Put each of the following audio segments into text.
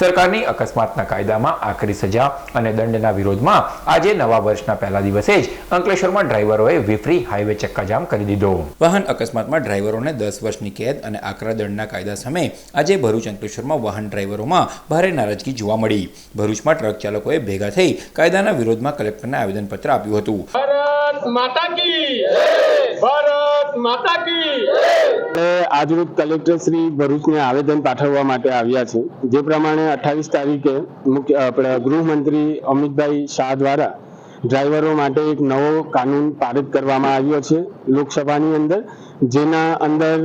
સરકારની અકસ્માતના કાયદામાં આખરી સજા અને દંડના વિરોધમાં આજે નવા વર્ષના પહેલા દિવસે જ અંકલેશ્વરમાં ડ્રાઈવરોએ વિફરી હાઈવે ચક્કાજામ કરી દીધો. વાહન અકસ્માતમાં ડ્રાઈવરોને દસ વર્ષની કેદ અને આકરા દંડના કાયદા સામે આજે ભરૂચ અંકલેશ્વરમાં વાહન ડ્રાઈવરોમાં ભારે નારાજગી જોવા મળી. ભરૂચમાં ટ્રક ચાલકોએ ભેગા થઈ કાયદાના વિરોધમાં કલેક્ટરને આવેદનપત્ર આપ્યું હતું. ભારત માતા કી માતા કી આજરોજ કલેક્ટર શ્રી ભરૂચને આવેદન પાઠવવા માટે આવ્યા છે. જે પ્રમાણે અઠાવીસ તારીખે મુખ્ય, આપણે ગૃહમંત્રી અમિતભાઈ શાહ દ્વારા ડ્રાઈવરો માટે એક નવો કાનૂન પારિત કરવામાં આવ્યો છે. લોકસભાની અંદર જેના અંદર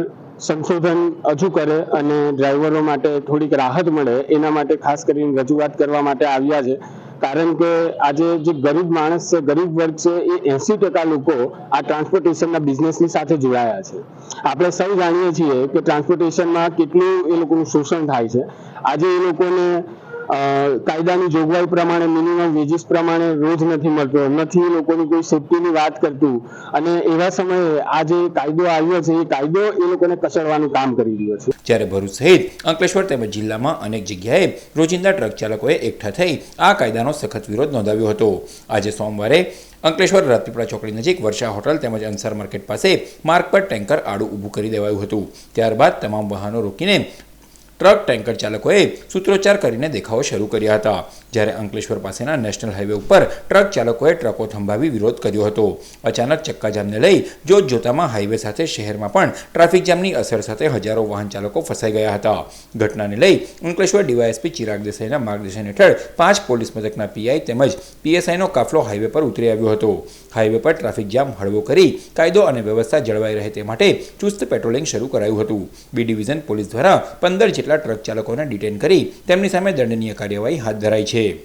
સંશોધન હજુ કરે અને ડ્રાઈવરો માટે થોડીક રાહત મળે એના માટે ખાસ કરીને રજૂઆત કરવા માટે આવ્યા છે. કારણ કે આજે જે ગરીબ માણસ છે, ગરીબ વર્ગ છે, એ એસી ટકા લોકો આ ટ્રાન્સપોર્ટેશનના બિઝનેસની સાથે જોડાયા છે. આપણે સૌ જાણીએ છીએ કે ટ્રાન્સપોર્ટેશનમાં કેટલું એ લોકોનું શોષણ થાય છે. આજે એ લોકોને કાયદાની જોગવાઈ પ્રમાણે મિનિમમ વેજીસ પ્રમાણે રોજ નથી મળતો. નથી લોકોની કોઈ સેફટીની વાત કરતું. અને એવા સમયે આ જે કાયદો આવ્યો છે, એ કાયદો એ લોકોને કસડવાનું કામ કરી રહ્યો છે. જ્યારે ભરૂચ સહિત અંકલેશ્વર તેમજ જિલ્લામાં અનેક જગ્યાએ રોજિંદા ટ્રક ચાલકોએ એકઠા થઈ આ કાયદાનો સખત વિરોધ નોંધાવ્યો હતો. આજે સોમવારે અંકલેશ્વર રાજપીપળા ચોકડી નજીક વર્ષા હોટલ તેમજ અંસાર માર્કેટ પાસે માર્ગ પર ટેન્કર આડું ઊભું કરી દેવાયું હતું. ત્યારબાદ તમામ વાહનો રોકીને ટ્રક ટેન્કર ચાલકોએ સૂત્રોચ્ચાર કરીને દેખાવો શરૂ કર્યા હતા. જ્યારે અંકલેશ્વર પાસેના નેશનલ હાઈવે ઉપર ટ્રક ચાલકોએ ટ્રકો થંભાવી વિરોધ કર્યો હતો. અચાનક ચક્કાજામને લઈ જોત જોતામાં હાઈવે સાથે શહેરમાં પણ ટ્રાફિક જામની અસર સાથે હજારો વાહન ચાલકો ફસાઈ ગયા હતા. ઘટનાને લઈ અંકલેશ્વર ડીવાયએસપી ચિરાગ દેસાઈના માર્ગદર્શન હેઠળ પાંચ પોલીસ મથકના પીઆઈ તેમજ પીએસઆઈનો કાફલો હાઈવે પર ઉતરી આવ્યો હતો. હાઈવે પર ટ્રાફિક જામ હળવો કરી કાયદો અને વ્યવસ્થા જળવાઈ રહે તે માટે ચુસ્ત પેટ્રોલિંગ શરૂ કરાયું હતું. બી ડિવિઝન પોલીસ દ્વારા પંદર જેટલા ટ્રક ચાલકોને ડિટેન કરી તેમની સામે દંડનીય કાર્યવાહી હાથ ધરાઈ છે. Hey,